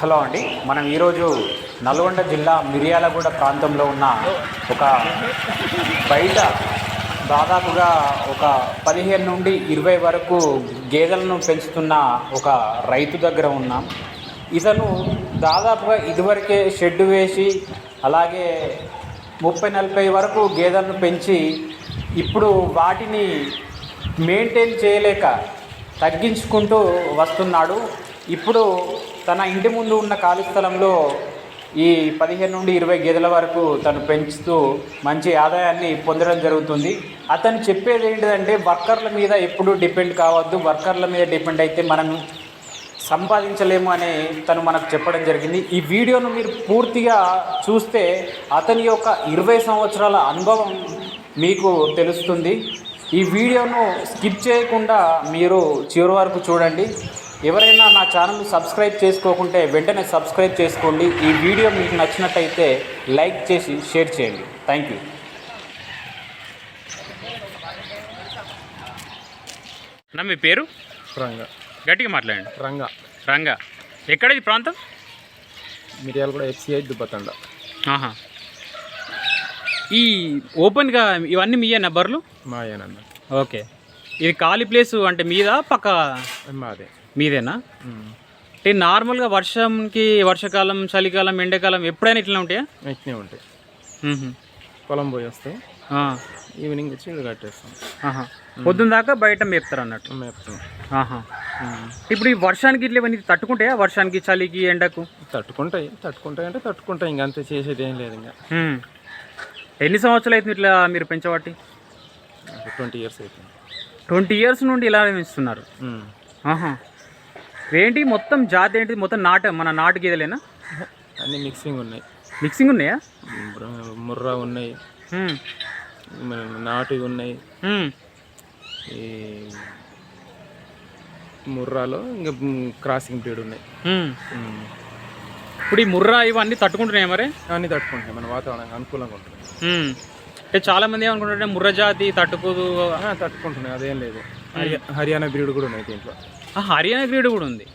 Hello అండి. మనం ఈరోజు నల్గొండ జిల్లా మిర్యాలగూడ ప్రాంతంలో ఉన్న ఒక బయట దాదాపుగా ఒక పదిహేను నుండి ఇరవై వరకు గేదెలను పెంచుతున్న ఒక రైతు దగ్గర ఉన్నాం. ఇతను దాదాపుగా ఇదివరకే షెడ్ వేసి అలాగే ముప్పై నలభై వరకు గేదెలను పెంచి ఇప్పుడు వాటిని మెయింటైన్ చేయలేక తగ్గించుకుంటూ వస్తున్నాడు. ఇప్పుడు తన ఇంటి ముందు ఉన్న ఖాళీ స్థలంలో ఈ పదిహేను నుండి ఇరవై గేదెల వరకు తను పెంచుతూ మంచి ఆదాయాన్ని పొందడం జరుగుతుంది. అతను చెప్పేది ఏంటిదంటే వర్కర్ల మీద ఎప్పుడూ డిపెండ్ కావద్దు వర్కర్ల మీద డిపెండ్ అయితే మనం సంపాదించలేము అని తను మనకు చెప్పడం జరిగింది. ఈ వీడియోను మీరు పూర్తిగా చూస్తే అతని యొక్క ఇరవై సంవత్సరాల అనుభవం మీకు తెలుస్తుంది. ఈ వీడియోను స్కిప్ చేయకుండా మీరు చివరి వరకు చూడండి. ఎవరైనా నా ఛానల్ సబ్స్క్రైబ్ చేసుకోకుంటే వెంటనే సబ్స్క్రైబ్ చేసుకోండి. ఈ వీడియో మీకు నచ్చినట్టయితే లైక్ చేసి షేర్ చేయండి. Thank you. నా మీ పేరు? రంగ. గట్టిగా మాట్లాడండి. రంగ. రంగా. ఎక్కడ ఈ ప్రాంతం? మిరియాలు కూడా ఎఫ్సిఐ దుబ్బతండ. ఆహా. ఈ ఓపెన్గా ఇవన్నీ మీయే నెంబర్లు మాయేనన్న. ఓకే. ఇది ఖాళీ ప్లేస్ అంటే మీద పక్క? మాదే. మీదేనా. అంటే నార్మల్గా వర్షంకి వర్షాకాలం చలికాలం ఎండాకాలం ఎప్పుడైనా ఇట్లా ఉంటాయా? ఇట్నే ఉంటాయి. పొలం పోయి వస్తాయి ఆ, ఈవినింగ్ వచ్చి ఇల్లు కట్టేస్తాం. ఆహా. పొద్దున్న దాకా బయట మేపుతారు అన్నట్టు. మేపుతాం. ఇప్పుడు ఈ వర్షానికి ఇట్లా ఇవన్నీ తట్టుకుంటాయా? వర్షానికి చలికి ఎండకు? తట్టుకుంటాయి. తట్టుకుంటాయి అంటే తట్టుకుంటాయి. ఇంకా అంతే చేసేది ఏం లేదు ఇంకా. ఎన్ని సంవత్సరాలు అవుతుంది ఇట్లా మీరు పెంచబట్టి ట్వంటీ ఇయర్స్ అయిపోయింది ట్వంటీ ఇయర్స్ నుండి ఇలా పెంచుతున్నారు. ఏంటి మొత్తం జాతి ఏంటి? మొత్తం నాటు మన నాటు గేదెలేనా? అన్నీ మిక్సింగ్ ఉన్నాయి. మిక్సింగ్ ఉన్నాయా? ముర్రా ఉన్నాయి. నాటు ఉన్నాయి. ఈ ముర్రాలో ఇంకా క్రాసింగ్ బ్రీడ్ ఉన్నాయి. ఇప్పుడు ఈ ముర్రా ఇవన్నీ తట్టుకుంటున్నాయి మరి? అన్నీ తట్టుకుంటాయి మన వాతావరణం అనుకూలంగా ఉంటుంది. అంటే చాలా మంది ఏమనుకుంటారంటే ముర్రా జాతి తట్టుకోదు. తట్టుకుంటున్నాయి. అదేం లేదు. హరి- హర్యానా బ్రీడ్ కూడా ఉన్నాయి దీంట్లో. హర్యానా బ్రీడ్ కూడా ఉంది.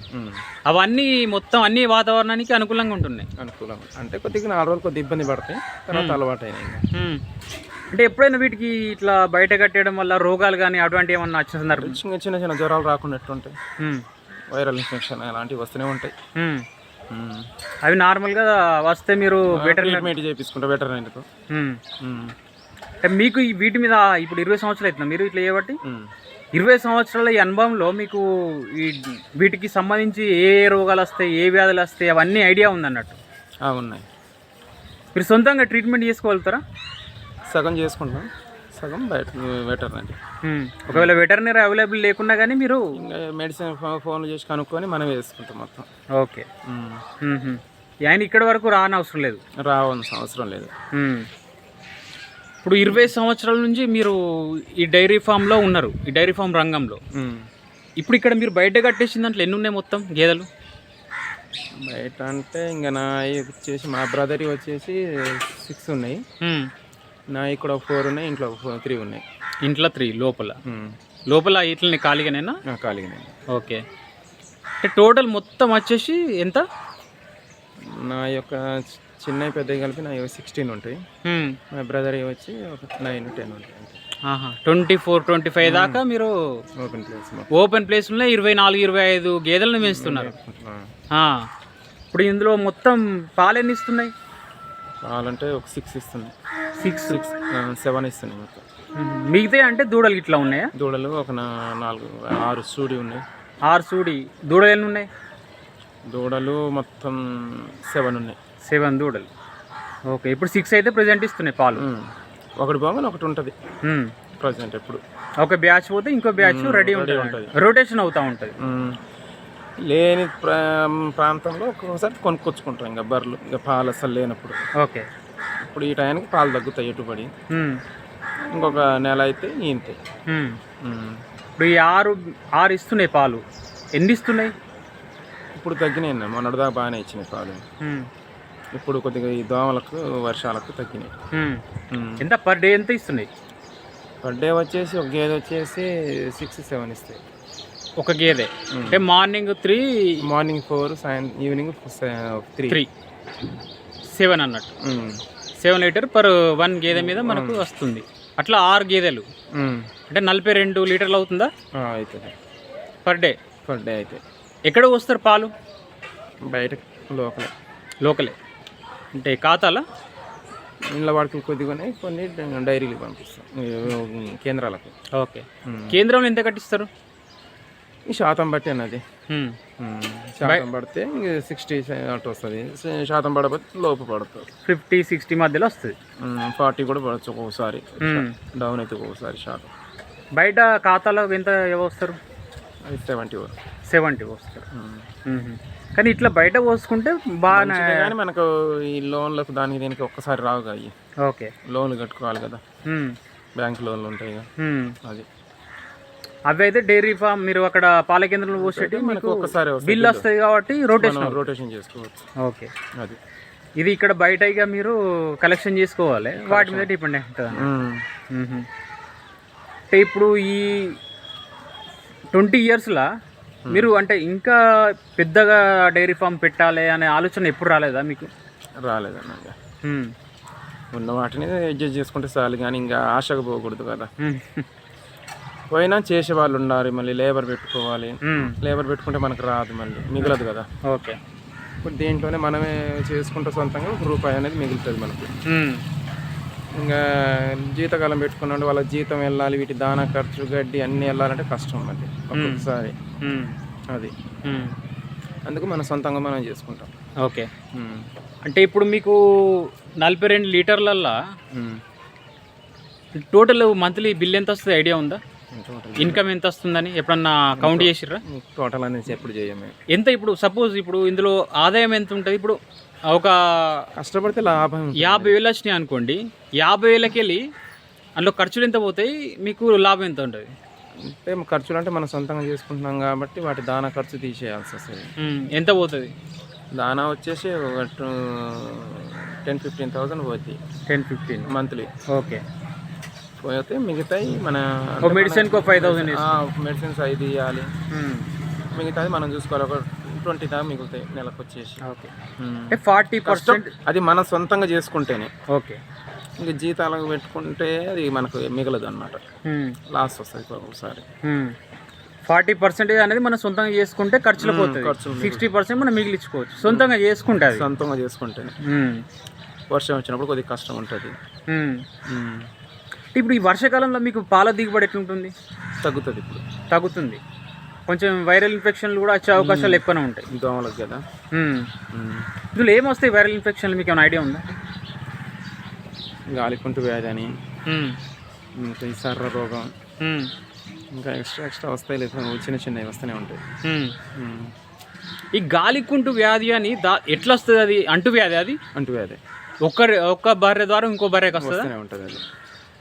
అవన్నీ మొత్తం అన్ని వాతావరణానికి అనుకూలంగా ఉంటున్నాయి. అనుకూలంగా అంటే కొద్దిగా నాలుగు రోజులు కొద్దిగా ఇబ్బంది పడతాయి. తర్వాత అలవాటు అయినాయి. అంటే ఎప్పుడైనా వీటికి ఇట్లా బయట కట్టేయడం వల్ల రోగాలు కానీ అటువంటి ఏమన్నా వచ్చిన సందర్భం? చిన్న చిన్న చిన్న జ్వరాలు రాకుండా ఎట్లుంటాయి. వైరల్ ఇన్ఫెక్షన్ అలాంటివి వస్తూనే ఉంటాయి. అవి నార్మల్గా వస్తే మీరు వెటర్ ట్రీట్మెంట్ చేయించుకుంటా వెటర్నరీతో అంటే మీకు ఈ వీటి మీద ఇప్పుడు ఇరవై సంవత్సరాలు అవుతుందా. మీరు ఇట్లా చేయబట్టి? ఇరవై సంవత్సరాల ఈ అనుభవంలో మీకు ఈ వీటికి సంబంధించి ఏ ఏ రోగాలు వస్తాయి ఏ వ్యాధులు వస్తాయి అవన్నీ ఐడియా ఉందన్నట్టు. ఉన్నాయి. మీరు సొంతంగా ట్రీట్మెంట్ చేసుకోగలుగుతారా? సగం చేసుకుంటాం. సగం బయట వెటర్నరీ. ఒకవేళ వెటర్నరీ అవైలబుల్ లేకున్నా కానీ మీరు మెడిసిన్ ఫోన్ చేసి కనుక్కొని మనమే వేసుకుంటాం మొత్తం. ఓకే. ఆయన ఇక్కడి వరకు రానవసరం లేదు. రావాల్సిన అవసరం లేదు. ఇప్పుడు ఇరవై సంవత్సరాల నుంచి మీరు ఈ డైరీ ఫామ్లో ఉన్నారు ఈ డైరీ ఫామ్ రంగంలో. ఇప్పుడు ఇక్కడ మీరు బయట కట్టేసిన దాంట్లో ఎన్ని ఉన్నాయి మొత్తం గేదెలు? బయట అంటే ఇంకా నా వచ్చేసి మా బ్రదర్ వచ్చేసి సిక్స్ ఉన్నాయి. నా ఇక్కడ ఫోర్ ఉన్నాయి ఇంట్లో త్రీ ఉన్నాయి. ఇంట్లో త్రీ లోపల. లోపల ఇట్లని ఖాళీగానేనా? ఖాళీగానే. ఓకే. అంటే టోటల్ మొత్తం వచ్చేసి ఎంత? నా యొక్క చిన్న పెద్ద కలిపి నా సిక్స్టీన్ ఉంటాయి. మా బ్రదర్ వచ్చి ఒక నైన్ టెన్ ఉంటాయి ట్వంటీ ఫోర్ ట్వంటీ ఫైవ్ దాకా మీరు ఓపెన్ ప్లేస్ ఓపెన్ ప్లేస్లో ఇరవై నాలుగు ఇరవై ఐదు గేదెలను పెంచుతున్నారు. ఇప్పుడు ఇందులో మొత్తం పాలు ఎన్ని ఇస్తున్నాయి? కావాలంటే ఒక సిక్స్ ఇస్తుంది. సిక్స్ సిక్స్ సెవెన్ ఇస్తున్నాయి మొత్తం. మిగతా అంటే దూడలు ఇట్లా ఉన్నాయా? దూడలు ఒక నాలుగు ఆరు సూడి ఉన్నాయి. ఆరు సూడి దూడలు ఎన్ని ఉన్నాయి? దూడలు మొత్తం సెవెన్ ఉన్నాయి సెవెన్ దూడలు ఓకే ఇప్పుడు సిక్స్ అయితే ప్రజెంట్ ఇస్తున్నాయి పాలు. ఒకటి బాగా ఒకటి ఉంటుంది. ప్రజెంట్ ఎప్పుడు ఒక బ్యాచ్ పోతే ఇంకో బ్యాచ్ రెడీ ఉంటుంది. రొటేషన్ అవుతూ ఉంటుంది. లేని ప్రా- ప్రాంతంలో ఒక్కొక్కసారి కొనుక్కొచ్చుకుంటాం ఇంకా బర్రెలు ఇంకా పాలు అసలు లేనప్పుడు ఓకే ఇప్పుడు ఈ టయానికి పాలు తగ్గుతాయి ఎటుబడి. ఇంకొక నెల అయితే. ఉమ్. ఇప్పుడు ఈ ఆరు ఆరు ఇస్తున్నాయి పాలు ఎన్ని ఇస్తున్నాయి ఇప్పుడు తగ్గినాయి అన్న. మొన్నటిదాకా బాగానే ఇచ్చినాయి పాలు. ఇప్పుడు కొద్దిగా ఈ దోమలకు వర్షాలకు తగ్గినాయి. ఎంత? పర్ డే ఎంత ఇస్తున్నాయి? పర్ డే వచ్చేసి ఒక గేదె వచ్చేసి సిక్స్ సెవెన్ ఇస్తాయి. ఒక గేదె. అంటే మార్నింగ్ త్రీ మార్నింగ్ ఫోర్ సాయంత్రం ఈవినింగ్ త్రీ త్రీ సెవెన్ అన్నట్టు. సెవెన్ లీటర్ పర్ వన్ గేదె మీద మనకు వస్తుంది. అట్లా ఆరు గేదెలు. అంటే నలభై రెండు లీటర్లు అవుతుందా? అవుతుంది పర్ డే పర్ డే అయితే. ఎక్కడ వస్తారు పాలు? బయట లోకలే. లోకలే. అంటే ఖాతాలా? ఇండ్ల వాడుకలు కొద్దిగానే కొన్ని డైరీలు పంపిస్తాం కేంద్రాలకు. ఓకే. కేంద్రంలో ఎంత కట్టిస్తారు? ఈ శాతం బట్టి అన్నది శాతం పడితే సిక్స్టీ అటు వస్తుంది. శాతం పడకపోతే లోపు పడుతుంది ఫిఫ్టీ సిక్స్టీ మధ్యలో వస్తుంది. ఫార్టీ కూడా పడవచ్చు ఒక్కొక్కసారి హ్మ్. డౌన్ అయితే ఒక్కొక్కసారి శాతం. బయట ఖాతాలో ఎంత వస్తారు? సెవెంటీ వరకు. సెవెంటీ వస్తారు. మ్మ్. కానీ ఇట్లా బయట పోసుకుంటే బాగానే కానీ మనకు ఈ లోన్లకు దానికి దీనికి ఒక్కసారి రావు కదా. ఓకే. లోన్లు కట్టుకోవాలి కదా. బ్యాంక్ లోన్లు ఉంటాయి కదా. అది. అవి అయితే డైరీ ఫామ్ మీరు అక్కడ పాల కేంద్రంలో పోసేటి మనకు మీకు ఒక్కసారి వస్తుంది బిల్ వస్తుంది కాబట్టి రొటేషన్ రొటేషన్ చేసుకోవచ్చు. ఓకే. అది. ఇది ఇక్కడ బయట ఇక మీరు కలెక్షన్ చేసుకోవాలి. వాటి మీద డిపెండ్. మ్మ్. అంటే ఇప్పుడు ఈ ట్వంటీ ఇయర్స్లో మీరు అంటే ఇంకా పెద్దగా డైరీ ఫామ్ పెట్టాలి అనే ఆలోచన ఎప్పుడు రాలేదా మీకు రాలేదన్న ఇంకా. మ్మ్. ఉన్న వాటిని అడ్జస్ట్ చేసుకుంటే చాలు కానీ ఇంకా ఆశకు పోకూడదు కదా. పోయినా చేసే వాళ్ళు ఉండాలి మళ్ళీ లేబర్ పెట్టుకోవాలి. లేబర్ పెట్టుకుంటే మనకు రాదు మళ్ళీ మిగలదు కదా ఓకే ఇప్పుడు దీంట్లోనే మనమే చేసుకుంటే సొంతంగా ఒక రూపాయి అనేది మిగులుతుంది మనకి. ఇంకా జీతకాలం పెట్టుకున్నాడు వాళ్ళ జీతం వెళ్ళాలి వీటి దానా ఖర్చు గడ్డి అన్నీ వెళ్ళాలంటే కష్టం మళ్ళీ ఒక్కొక్కసారి. అది. అందుకు మనం సొంతంగా మనం చేసుకుంటాం ఓకే. అంటే ఇప్పుడు మీకు నలభై రెండు లీటర్లల్లో. టోటల్ మంత్లీ బిల్ ఎంత వస్తుంది ఐడియా ఉందా ఇన్కమ్ ఎంత వస్తుందని ఎప్పుడన్నా కౌంట్ చేసిర్రా? టోటల్ అనేది ఎప్పుడు చేయమే ఎంత ఇప్పుడు సపోజ్ ఇప్పుడు ఇందులో ఆదాయం ఎంత ఉంటుంది? ఇప్పుడు ఒక కష్టపడితే లాభం యాభై వేలు వచ్చినాయి అనుకోండి యాభై వేలకి వెళ్ళి అందులో ఖర్చులు ఎంత పోతాయి? మీకు లాభం ఎంత ఉంటుంది? అంటే ఖర్చులు అంటే మనం సొంతంగా చేసుకుంటున్నాం కాబట్టి వాటి దానా ఖర్చు తీసేయాల్సి వస్తుంది. ఎంత పోతుంది? దానా వచ్చేసి ఒక టెన్ ఫిఫ్టీన్ థౌసండ్ పోద్ది. టెన్ ఫిఫ్టీన్ మంత్లీ ఓకే పోతే మిగతాయి మన మెడిసిన్కి ఒక ఫైవ్ థౌసండ్ మెడిసిన్స్ ఐదు ఇవ్వాలి మిగతాది మనం చూసుకోవాలి. ఒక ట్వంటీ దాకా మిగులుతాయి నెలకు వచ్చేసి ఓకే ఫార్టీ పర్సెంట్ అది మనం సొంతంగా చేసుకుంటేనే. ఓకే ఇంకా జీతాలకు పెట్టుకుంటే అది మనకు మిగలదు అనమాట లాస్ వస్తుంది ఒకసారి. ఫార్టీ పర్సెంటేజ్ అనేది మనం సొంతంగా చేసుకుంటే ఖర్చులు పోతుంది సిక్స్టీ పర్సెంట్ మనం మిగిలించుకోవచ్చు. సొంతంగా చేసుకుంటే అది. సొంతంగా చేసుకుంటేనే. వర్షం వచ్చినప్పుడు కొద్దిగా కష్టం ఉంటుంది. ఉమ్. ఇప్పుడు ఈ వర్షాకాలంలో మీకు పాల దిగుబడి ఎట్లుంటుంది? తగ్గుతుంది ఇప్పుడు. తగ్గుతుంది. కొంచెం వైరల్ ఇన్ఫెక్షన్లు కూడా వచ్చే అవకాశాలు ఎక్కువనే ఉంటాయి. దోమలకు కదా? మ్మ్. ఇందులో ఏమొస్తాయి వైరల్ ఇన్ఫెక్షన్లు? మీకు ఏమైనా ఐడియా ఉందా? గాలికుంటు వ్యాధి అని. మ్మ్. ఇంకా ఈ సర్ర రోగం. మ్మ్. ఇంకా ఎక్స్ట్రా ఎక్స్ట్రా వస్తాయి లేదు? చిన్న చిన్నవి వస్తూనే ఉంటాయి. మ్మ్. ఉమ్. ఈ గాలికుంటు వ్యాధి అని దా ఎట్లా వస్తుంది అది? అంటు వ్యాధి అది? అంటు వ్యాధి. ఒక్కరి ఒక్క బర్రె ద్వారా ఇంకో బర్రెకి వస్తుందా? ఉంటుంది అది.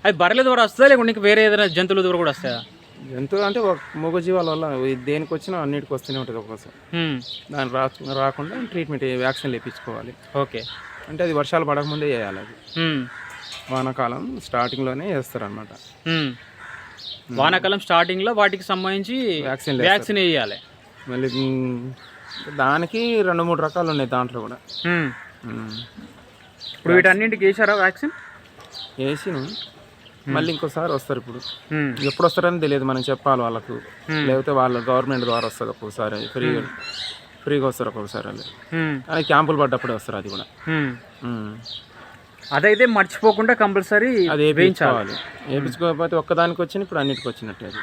అది బర్రెల ద్వారా వస్తుందా లేకుంటే ఇంకా వేరే ఏదైనా జంతువుల ద్వారా కూడా వస్తుందా జంతువు అంటే ఒక మూగ జీవాల వల్ల దేనికి వచ్చినా అన్నిటికి వస్తూనే ఉంటుంది ఒక్కోసారి. దాని రా రాకుండా ట్రీట్మెంట్ వ్యాక్సిన్ వేయించుకోవాలి ఓకే. అంటే అది వర్షాలు పడకముందే చేయాలి అది. వానాకాలం స్టార్టింగ్లోనే వేస్తారు అనమాట మ్మ్. వానాకాలం స్టార్టింగ్లో వాటికి సంబంధించి వ్యాక్సిన్ వ్యాక్సిన్ వేయాలి. మళ్ళీ దానికి రెండు మూడు రకాలు ఉన్నాయి దాంట్లో కూడా. ఇప్పుడు వీటన్నింటికి వేసారా వ్యాక్సిన్? వేసి మళ్ళీ ఇంకోసారి వస్తారు ఇప్పుడు. మ్మ్. ఎప్పుడు వస్తారని తెలియదు మనం చెప్పాలి వాళ్ళకు. Hmm. లేకపోతే వాళ్ళ గవర్నమెంట్ ద్వారా వస్తుంది ఒక్కొక్కసారి ఫ్రీగా ఫ్రీగా వస్తారు ఒక్కొక్కసారి వాళ్ళు. కానీ క్యాంపులు పడ్డప్పుడే వస్తారు అది కూడా. అదైతే మర్చిపోకుండా కంపల్సరీ అది వేయించుకోవాలి. వేయించుకోకపోతే ఒక్కదానికి వచ్చిన ఇప్పుడు అన్నిటికి వచ్చినట్టే అది.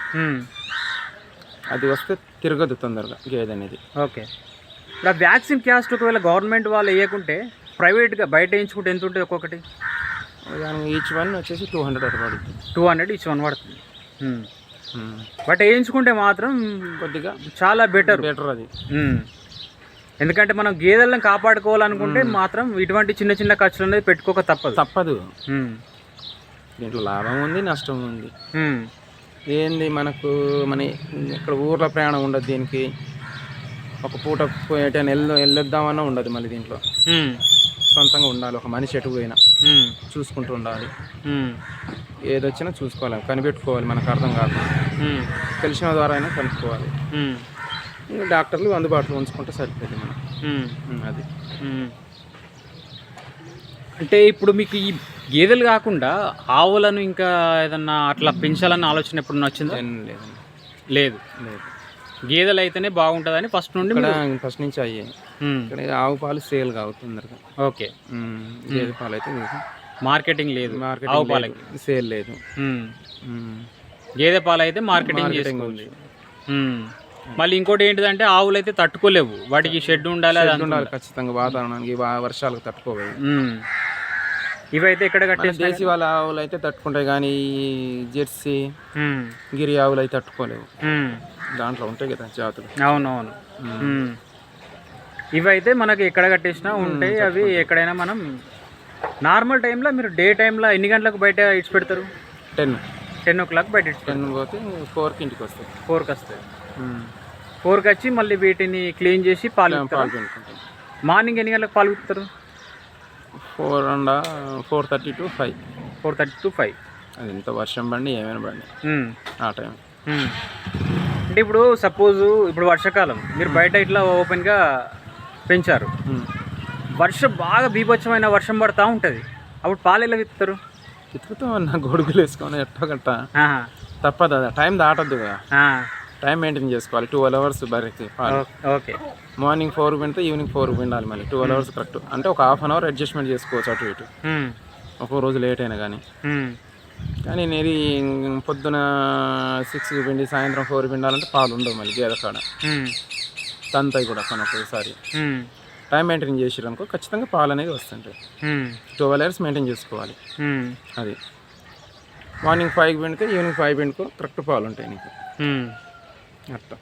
అది వస్తే తిరగదు తొందరగా గేదె అనేది. ఓకే. ఇప్పుడు ఆ వ్యాక్సిన్ క్యాస్ట్ ఒకవేళ గవర్నమెంట్ వాళ్ళు వేయకుంటే ప్రైవేట్గా బయట వేయించుకుంటే ఎంత ఉంటుంది ఒక్కొక్కటి? దానికి ఈచ్ వన్ వచ్చేసి టూ హండ్రెడ్ అటు పడుతుంది. టూ హండ్రెడ్ ఇచ్చి వన్ పడుతుంది. మ్మ్. ఉమ్. బట్ వేయించుకుంటే మాత్రం కొద్దిగా చాలా బెటర్ బెటర్ అది. ఎందుకంటే మనం గేదెలను కాపాడుకోవాలనుకుంటే మాత్రం ఇటువంటి చిన్న చిన్న ఖర్చులు అనేది పెట్టుకోక తప్పదు. తప్పదు. దీంట్లో లాభం ఉంది నష్టం ఉంది. ఏంది మనకు మన ఇక్కడ ఊర్లో ప్రయాణం ఉండదు దీనికి. ఒక పూట ఎటైనా వెళ్ళ వెళ్ళొద్దామన్నా ఉండదు మళ్ళీ దీంట్లో. సొంతంగా ఉండాలి ఒక మనిషి ఎటు పోయినా. చూసుకుంటూ ఉండాలి. ఏదొచ్చినా చూసుకోవాలి. కనిపెట్టుకోవాలి. మనకు అర్థం కాకుండా తెలిసిన ద్వారా అయినా కనుక్కోవాలి. డాక్టర్లు అందుబాటులో ఉంచుకుంటే సరిపోయింది మనం అది. అంటే ఇప్పుడు మీకు ఈ గేదెలు కాకుండా ఆవులను ఇంకా ఏదన్నా అట్లా పెంచాలన్న ఆలోచన ఎప్పుడు వచ్చిందా? ఏం లేదండి. లేదు. లేదు. గేదెలు అయితేనే బాగుంటుందని ఫస్ట్ నుండి ఇక్కడ ఫస్ట్ నుంచి అయ్యాయి ఇక్కడ ఆవు పాలు సేల్ కావు తొందరగా. ఓకే. గేదె పాలు అయితే మార్కెటింగ్ లేదు. ఆవు పాలకి సేల్ లేదు. గేదె పాలు అయితే మార్కెటింగ్. మళ్ళీ ఇంకోటి ఏంటిదంటే ఆవులు అయితే తట్టుకోలేవు. వాటికి షెడ్ ఉండాలి అది ఉండాలి ఖచ్చితంగా వాతావరణానికి వర్షాలకు తట్టుకోవాలి. ఉమ్. ఇవైతే ఎక్కడ మన కట్టేసి దేశీ వాళ్ళ ఆవులు అయితే తట్టుకుంటాయి కానీ జెర్సీ గిరి ఆవులు అయితే తట్టుకోలేవు దాంట్లో ఉంటాయి కదా జాతులు. అవునవును. ఇవైతే మనకి ఎక్కడ కట్టేసినా ఉంటాయి. అవి ఎక్కడైనా మనం నార్మల్ టైంలో మీరు డే టైంలో ఎన్ని గంటలకు బయట ఇడ్చి పెడతారు? టెన్. టెన్ ఓ క్లాక్ బయట టెన్ పోతే ఫోర్కి ఇంటికి వస్తాయి. ఫోర్కి వస్తాయి. ఫోర్కి వచ్చి మళ్ళీ వీటిని క్లీన్ చేసి పాలు మార్నింగ్ ఎన్ని గంటలకు పాలు విప్పుతారు four and four thirty to five. Four thirty to five. అది ఎంత వర్షం బండి ఏమైనా బండి ఆ టైం. అంటే ఇప్పుడు సపోజ్ ఇప్పుడు వర్షాకాలం మీరు బయట ఇట్లా ఓపెన్గా పెంచారు. వర్షం బాగా బీభత్సమైన వర్షం పడతా ఉంటుంది. అప్పుడు పాలు ఎలా విప్పుతారు తిరుగుతాం అన్న గొడుగులు వేసుకొని ఎట్టో గట్ట. ఆహా. తప్పదు అది టైం దాటద్దు కదా. టైం మెయింటైన్ చేసుకోవాలి ట్వెల్వ్ అవర్స్ బరికి ఓకే. మార్నింగ్ ఫోర్ పిండితే ఈవినింగ్ ఫోర్ పిండాలి మళ్ళీ ట్వెల్వ్ అవర్స్ కరెక్ట్. అంటే ఒక హాఫ్ అన్ అవర్ అడ్జస్ట్మెంట్ చేసుకోవచ్చు అటు ఇటు. ఒక్కో రోజు లేట్ అయినా కానీ. కానీ నేను పొద్దున సిక్స్ పిండి సాయంత్రం ఫోర్ పిండాలంటే పాలు ఉండవు మళ్ళీ గేదె కాడ. తంతాయి కూడా కొన్ని ఒక్కొక్కసారి. టైం మెయింటైన్ చేసిరు అనుకో ఖచ్చితంగా పాలు అనేది వస్తుంటాయి. ట్వెల్వ్ అవర్స్ మెయింటైన్ చేసుకోవాలి. అది మార్నింగ్ ఫైవ్ పిండితే ఈవినింగ్ ఫైవ్ పిండుకో కరెక్ట్ పాలు ఉంటాయి నీకు. అట్లా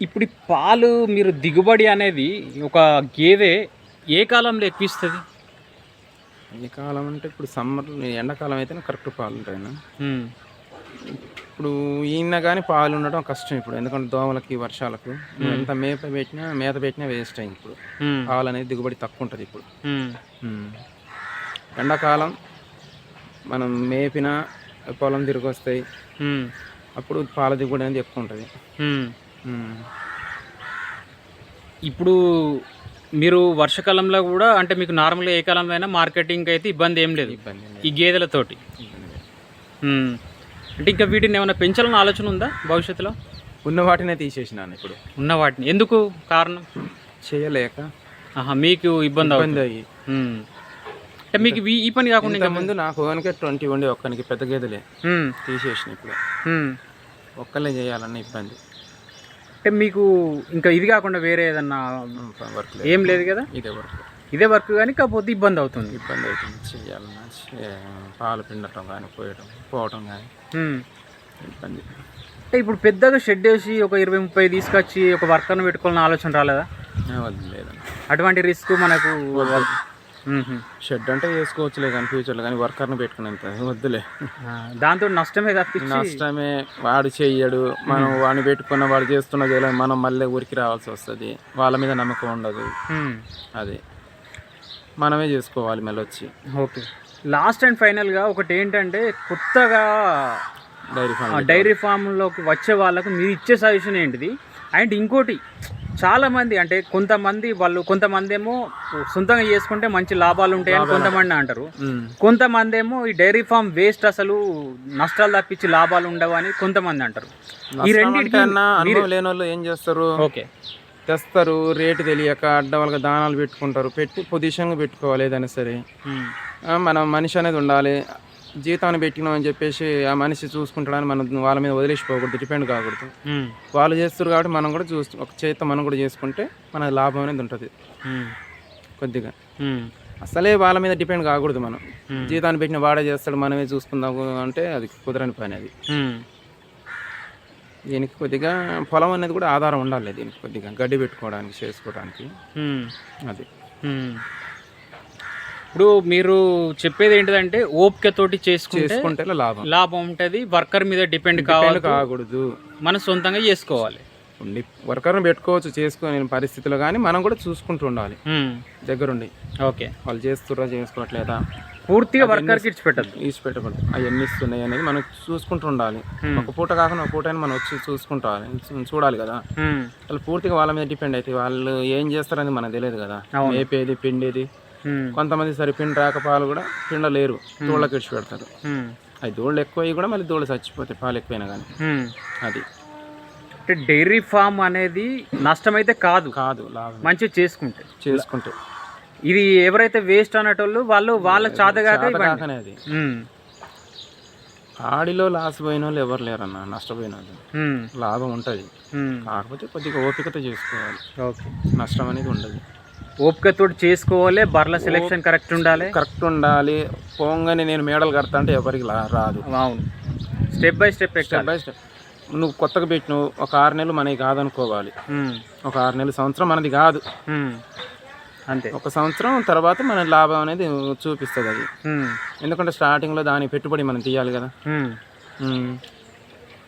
ఇప్పుడు పాలు మీరు దిగుబడి అనేది ఒక గేదె ఏ కాలంలో ఎక్కువ ఇస్తుంది ఈ కాలం అంటే ఇప్పుడు సమ్మర్ ఎండాకాలం అయితేనే కరెక్ట్ పాలు ఉంటాయి అన్న. ఉమ్. ఇప్పుడు ఈయన కానీ పాలు ఉండడం కష్టం ఇప్పుడు ఎందుకంటే దోమలకి వర్షాలకు ఎంత మేత పెట్టినా మేత పెట్టినా వేస్ట్ అయింది ఇప్పుడు. పాలు అనేది దిగుబడి తక్కువ ఉంటుంది ఇప్పుడు. ఎండాకాలం మనం మేపిన పొలం తిరిగి వస్తాయి. అప్పుడు పాల దిగుబడి అనేది ఎక్కువ ఉంటుంది. ఇప్పుడు మీరు వర్షాకాలంలో కూడా అంటే మీకు నార్మల్గా ఏ కాలంలో అయినా మార్కెటింగ్ అయితే ఇబ్బంది ఏం లేదు. ఈ గేదెలతోటి. అంటే ఇంకా వీటిని ఏమైనా పెంచాలన్న ఆలోచన ఉందా భవిష్యత్తులో? ఉన్న వాటినే తీసేసినాను ఇప్పుడు. ఉన్న వాటిని. ఎందుకు? కారణం? చేయలేక. ఆహా మీకు ఇబ్బంది అవుతుంది. ఇబ్బంది అయ్యి. అంటే మీకు ఈ- ఈ పని కాకుండా ఇంకా ముందు నాకు ఓనికే ట్వంటీ ఉండే ఒక్కనికి పెద్ద గేదెలే. తీసేసిన ఇప్పుడు. ఒక్కలే చేయాలన్న ఇబ్బంది. అంటే మీకు ఇంకా ఇది కాకుండా వేరే ఏదన్నా వర్క్ ఏం లేదు కదా? ఇదే వర్క్. ఇదే వర్క్ కానీ కాకపోతే ఇబ్బంది అవుతుంది. ఇబ్బంది అవుతుంది. చేయాలన్నా పాలు పిండటం కానీ పోయటం పోవటం కానీ. ఇబ్బంది. అంటే ఇప్పుడు పెద్దగా షెడ్ వేసి ఒక ఇరవై ముప్పై తీసుకొచ్చి ఒక వర్కర్ను పెట్టుకోవాలన్న ఆలోచన రాలేదా? లేదన్న. అటువంటి రిస్క్ మనకు. షెడ్ అంటే వేసుకోవచ్చులే కానీ ఫ్యూచర్లో కానీ వర్కర్ని పెట్టుకునేంత వద్దులే. దాంతో నష్టమే నష్టమే వాడు చెయ్యడు మనం వాడిని పెట్టుకున్న వాడు చేస్తున్న చేయలేదు మనం మళ్ళీ ఊరికి రావాల్సి వస్తుంది. వాళ్ళ మీద నమ్మకం ఉండదు. అది. మనమే చేసుకోవాలి మళ్ళీ వచ్చి. ఓకే. లాస్ట్ అండ్ ఫైనల్గా ఒకటి ఏంటంటే కొత్తగా డైరీ ఫామ్ డైరీ ఫామ్లోకి వచ్చే వాళ్ళకు మీరు ఇచ్చే సజెషన్ ఏంటిది? అండ్ ఇంకోటి చాలామంది అంటే కొంతమంది వాళ్ళు కొంతమంది ఏమో సొంతంగా చేసుకుంటే మంచి లాభాలు ఉంటాయని కొంతమంది అంటారు. కొంతమంది ఏమో ఈ డైరీ ఫామ్ వేస్ట్ అసలు నష్టాలు తప్పించి లాభాలు ఉండవు అని కొంతమంది అంటారు. ఈ రెండింటికి అన్న అనుభవం లేని వాళ్ళు ఏం చేస్తారు? ఓకే. తెస్తారు రేటు తెలియక అడ్డవాళ్ళకి దానాలు పెట్టుకుంటారు పెట్టి పొజిషన్గా పెట్టుకోవాలి ఏదైనా సరే. మనం మనిషి అనేది ఉండాలి. జీతాన్ని పెట్టినాం అని చెప్పేసి ఆ మనిషి చూసుకుంటాడని మనం వాళ్ళ మీద వదిలేసిపోకూడదు డిపెండ్ కాకూడదు. వాళ్ళు చేస్తారు కాబట్టి మనం కూడా చూస్తూ ఒక చేత మనం కూడా చేసుకుంటే మన లాభం అనేది ఉంటుంది. కొద్దిగా. అసలే వాళ్ళ మీద డిపెండ్ కాకూడదు మనం. జీతాన్ని పెట్టిన వాడే చేస్తాడు మనమే చూసుకుందాము అంటే అది కుదరని పని అది. దీనికి కొద్దిగా పొలం అనేది కూడా ఆధారం ఉండాలి దీనికి కొద్దిగా గడ్డి పెట్టుకోవడానికి చేసుకోవడానికి. అది. ఇప్పుడు మీరు చెప్పేది ఏంటిదంటే ఓపికతోటి చేసుకుంటే చేసుకుంటే లాభం? లాభం ఉంటుంది. వర్కర్ మీద డిపెండ్ కావాలి కాకూడదు. మనం సొంతంగా చేసుకోవాలి. వర్కర్ని పెట్టుకోవచ్చు చేసుకునే పరిస్థితిలో కానీ మనం కూడా చూసుకుంటూ ఉండాలి. దగ్గరుండి. ఓకే. వాళ్ళు చేస్తుర్రా చేసుకోవట్లేదా? పూర్తిగా వర్కర్కి ఇచ్చి పెట్టద్దు ఈసి పెట్టకూడదు అవి ఎన్ని ఇస్తున్నాయి అనేది మనం చూసుకుంటూ ఉండాలి. ఒక పూట కాకుండా ఒక పూట మనం వచ్చి చూసుకుంటావాలి చూ- చూడాలి కదా. వాళ్ళు పూర్తిగా వాళ్ళ మీద డిపెండ్ అయితే వాళ్ళు ఏం చేస్తారని మనకు తెలియదు కదా. మేపేది పిండేది. కొంతమంది సరే పిండి రాక పాలు కూడా పిండలేరు. దూళ్ళకి ఇడిచి పెడతారు. అవి దూళ్ళు ఎక్కువ కూడా మళ్ళీ దూళ్ళు చచ్చిపోతాయి పాలు ఎక్కువైనా కానీ అది. అంటే డైరీ ఫామ్ అనేది నష్టమైతే కాదు. కాదు లాభం మంచిగా చేసుకుంటే. చేసుకుంటే. ఇది ఎవరైతే వేస్ట్ అనేటోళ్ళు వాళ్ళు వాళ్ళ చాతగాక అది. మ్మ్. ఆడిలో లాస్ పోయిన వాళ్ళు ఎవరు లేరన్న నష్టపోయిన. లాభం ఉంటుంది. కాకపోతే కొద్దిగా ఓపికతో చేసుకోవాలి. ఓకే. నష్టం అనేది ఉండదు. ఓపికతో చేసుకోవాలి బర్ల సెలెక్షన్ కరెక్ట్ ఉండాలి. కరెక్ట్ ఉండాలి. పోగానే నేను మేడలు కడతా అంటే ఎవరికి రాదు. అవును. Step by step step by step నువ్వు కొత్తగా పెట్టినావు ఒక ఆరు నెలలు మనకి కాదనుకోవాలి. ఒక ఆరు నెలలు సంవత్సరం మనది కాదు. అంతే. ఒక సంవత్సరం తర్వాత మన లాభం అనేది చూపిస్తుంది అది. ఎందుకంటే స్టార్టింగ్లో దాని పెట్టుబడి మనం తీయాలి కదా.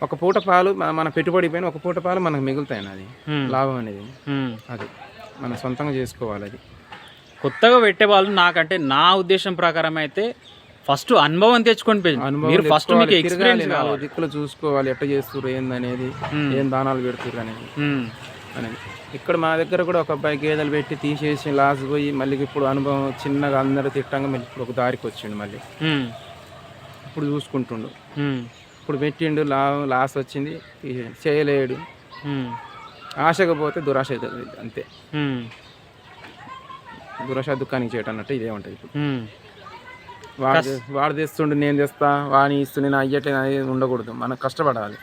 ఒక పూట పాలు మన పెట్టుబడి పైన ఒక పూట పాలు మనకు మిగులుతాయి అది. లాభం అనేది. అది. మనం సొంతంగా చేసుకోవాలి అది కొత్తగా పెట్టే వాళ్ళు నాకంటే నా ఉద్దేశం ప్రకారం అయితే ఫస్ట్ అనుభవం తెచ్చుకొని. అనుభవం మీరు ఫస్ట్ మీకు ఎక్స్పీరియన్స్ దిక్కులు చూసుకోవాలి ఎట్లా చేస్తుర్రు ఏందనేది. ఏం దానాలు పెడుతుర్రు అనేది. అనేది ఇక్కడ మా దగ్గర కూడా ఒక అబ్బాయి గేదెలు పెట్టి తీసేసి లాస్ పోయి మళ్ళీ ఇప్పుడు అనుభవం చిన్నగా అందరూ తిట్టంగా మళ్ళీ ఇప్పుడు ఒక దారికి వచ్చిండు మళ్ళీ. ఇప్పుడు చూసుకుంటుండు. ఇప్పుడు పెట్టిండు లా లాస్ వచ్చింది. చేయలేడు. ఆశగా పోతే దురాశ అవుతుంది అంతే. దురాశ దుఃఖానికి చేయటం అన్నట్టు ఇదే ఉంటుంది ఇప్పుడు. వాడు వాడు తెస్తుండు నేను తెస్తా వాడిని ఇస్తు నేను అయ్యట్లేదు అనేది ఉండకూడదు. మనం కష్టపడాలి.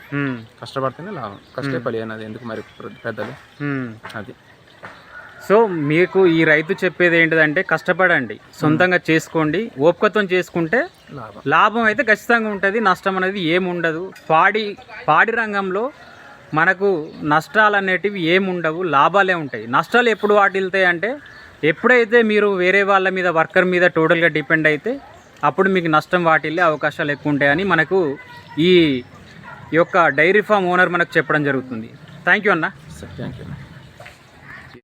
కష్టపడితేనే లాభం. కష్టే పలి అన్నది. ఎందుకు మరి పెద్దలు. అది. సో మీకు ఈ రైతు చెప్పేది ఏంటిదంటే కష్టపడండి. సొంతంగా చేసుకోండి. ఓపికతో చేసుకుంటే లాభం. లాభం అయితే ఖచ్చితంగా ఉంటుంది. నష్టం అనేది ఏమి ఉండదు పాడి పాడి రంగంలో మనకు నష్టాలు అనేటివి ఏముండవు లాభాలే ఉంటాయి. నష్టాలు ఎప్పుడు వాటిల్తాయి అంటే ఎప్పుడైతే మీరు వేరే వాళ్ళ మీద వర్కర్ మీద టోటల్గా డిపెండ్ అయితే అప్పుడు మీకు నష్టం వాటిల్లే అవకాశాలు ఎక్కువ ఉంటాయని మనకు ఈ యొక్క డైరీ ఫామ్ ఓనర్ మనకు చెప్పడం జరుగుతుంది. థ్యాంక్ యూ అన్న. Sir thank you